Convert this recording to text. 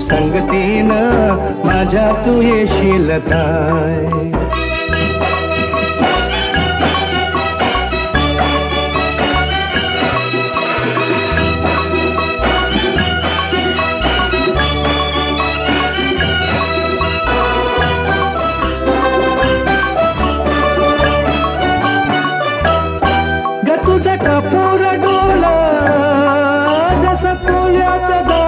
संगतीन माझ्या तू तुझं कापूर डोला जसा पोल्याचा